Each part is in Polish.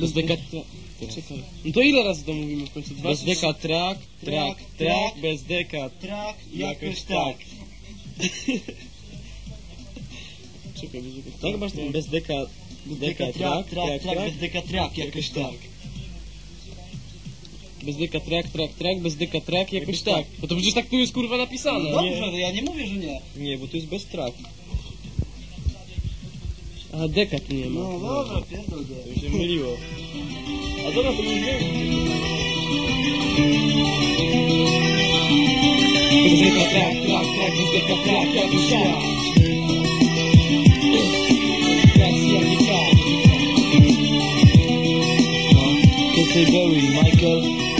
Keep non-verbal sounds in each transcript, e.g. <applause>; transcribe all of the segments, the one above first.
Bez deka... No to ile razy to mówimy w końcu? Dwa? Bez deka trak, trak, trak, bez deka Trak, jakoś tak. Czekaj, bez deka... Tak masz ten bez deka, deka trak, trak, trak, bez deka trak, jakoś <laughs> tak. Bez deka trak, trak, trak, bez deka trak, jakoś tak. No to przecież tak tu jest kurwa napisane. Dobrze, no ja nie mówię, że nie. Nie, bo to jest bez trak. A deka tu nie ma. No dobra, pierdol go. To się myliło. A dobra, to już wiem. Bez deka trak, trak, trak, bez deka trak, jakoś tak. Trak, jakoś tak. Casey Berry, Michael.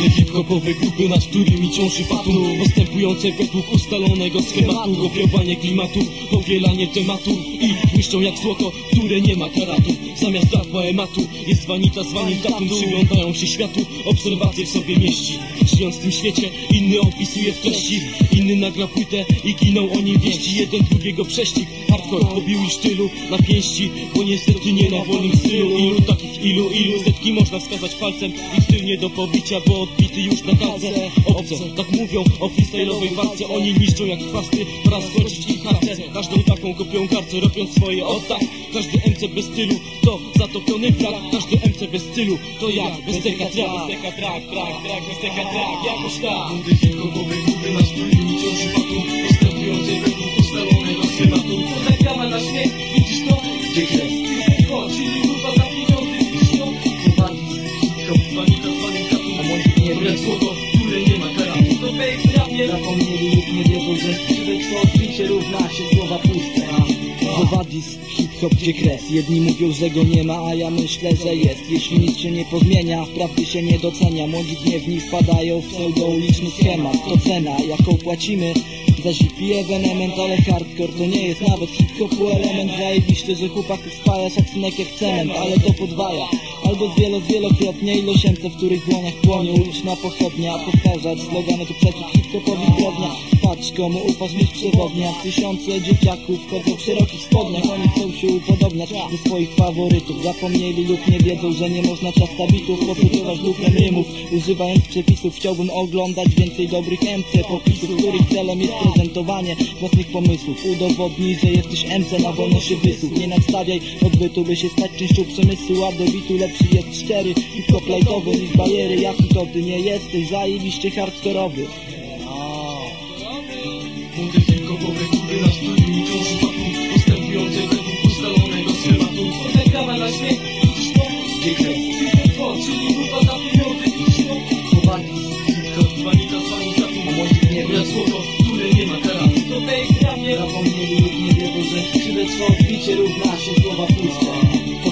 Młode hip-hopowe grupy, nad którymi ciąży fatum Postępujące według ustalonego schematu Kopiowanie klimatu, powielanie tematu I niszczą jak złoto, które nie ma karatu. Zamiast dat poematu jest vanita z vanitatum Przyglądają się światu, obserwacje w sobie mieści. Żyjąc w tym świecie, inny opisuje w treści Inny nagra płytę i giną o nim wieści. Jeden drugiego prześcig, hardcore pobił i sztylu na pięści Bo niestety nie na wolnym stylu. Ilu takich, ilu, ilu setki można wskazać palcem Ich styl nie do pobicia, bo odbity już na kalce Obce, tak mówią o freestyle'owej walce Oni niszczą jak chwasty, raz skończyć ich harce. Każdą taką kopią kartę, robiąc swoje oddach Każdy MC bez stylu to zatopiony wrak Każdy MC bez stylu to ja, bez deka trak Bez deka trak, trak, trak, bez deka trak, jakoś tak Młody hip-hopowe grupy na którymi ciąży fatum Postępujące według ustalonego schematu Zagrała na śmiech, widzisz to? Gdzie? Zapomnieli lub nie wiedzą, że człowiek odbicie równa się słowa puste Zowadis, hip-hop gdzie kres? Jedni mówią, że go nie ma, a ja myślę, że jest. Jeśli nic się nie pozmienia, wprawdzie się nie docenia. Młodzi gniewni wpadają w pseudouliczny schemat. To cena, jaką płacimy za zipi ewenement, ale hardcore to nie jest nawet hip-hopu element Zajebiście, że chłopaków spaja szacunek jak cement, ale to podwaja. Albo zwielo, zwielokrotnie ilość w których dłoniach płonie. Uliczna pochodnia Powtarzać slogany tu przeciw hip-hopowi Patrz komu ufasz przewodnia Tysiące dzieciaków chodzą w szerokich spodniach. Oni chcą się upodobniać do swoich faworytów. Zapomnieli lub nie wiedzą, że nie można ciasta bitów Posługiwać duchem rymów Używając przepisów chciałbym oglądać więcej dobrych MC Popisów, których celem jest prezentowanie własnych pomysłów. Udowodnij, że jesteś MC na wolność się wysłów Nie nadstawiaj odbytu, by się stać częścią przemysłu. A do bitu lepszy jest szczery Hip-hop lightowy niż bariery. Jaki to ty nie jesteś zajebiście hardkorowy Młode hip-hopowe grupy na którymi ciąży fatum Postępujące według ustalonego schematu Zagrała na śmiech, widzisz to? Kres? O, czyli grupa za pieniądze, widzisz to? Hip-hop, vanita z vanitatum A młodzi nie jak słowo, które nie ma karatu To fake rapie. Zapomnieli lub nie wiedzą, że świadectwo odbicie równa się słowa puste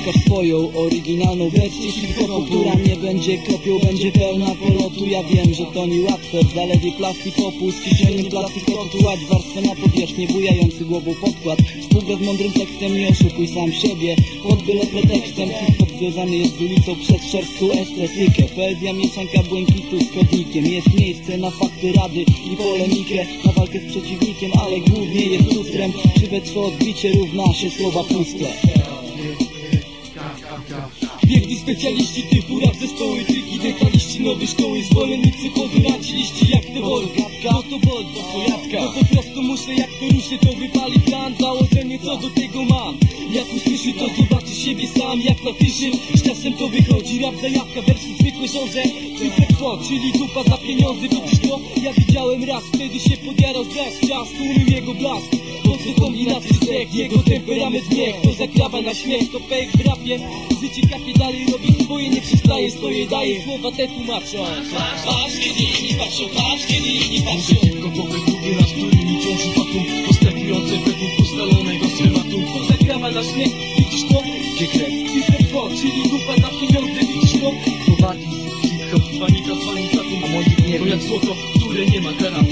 Pokaż swoją oryginalną wersję hip-hopu, która nie będzie kopią, będzie pełna polotu. Ja wiem, że to niełatwe, w zalewie plastik popu Z kieszeni plastik odtułać warstwę na powierzchnię Bujający głową podkład. Współgra z mądrym tekstem, nie oszukuj sam siebie. Pod byle pretekstem hip-hop związany jest z ulicą przez szorstką estetykę. Poezja mieszanka błękitu z kodnikiem Jest miejsce na fakty rady i polemikę. Na walkę z przeciwnikiem, ale głównie jest lustrem. Żywectwo odbicie równa się słowa puste Biegli specjaliści typu rap zespoły, triki, detaliści nowej szkoły Zwolennicy pozywaci liści jak te wolka No to bol, to pojatka No po prostu muszę jak to ruszy, to wypali plan. Założenie co do tego mam. Jak usłyszy to zobaczy siebie sam jak napiszy Z czasem to wychodzi, rap zajawka, wersy zwykłe żądze Cyfrek czyli dupa za pieniądze. Widzisz to? Ja widziałem raz, wtedy się podjarał zraz Czas, tłumił jego blask kombinacji trzech, jego temperament niech. To zakrawa na śmiech, to fake w rapie. Życie kapie dalej, robi swoje, nie przestaje Swoje daje, słowa te tłumaczą. Patrz, kiedy inni patrzą, patrz, kiedy inni patrzą. Na którymi ciąży fatum Postępujące według ustalonego schematu. To zagrała na śmiech, widzisz to? Gdzie? Cyfrek czyli grupa za pieniądze, widzisz to? Hip-hop, vanita z vanitatum A młodzi nie To jak złoto, które nie ma karatu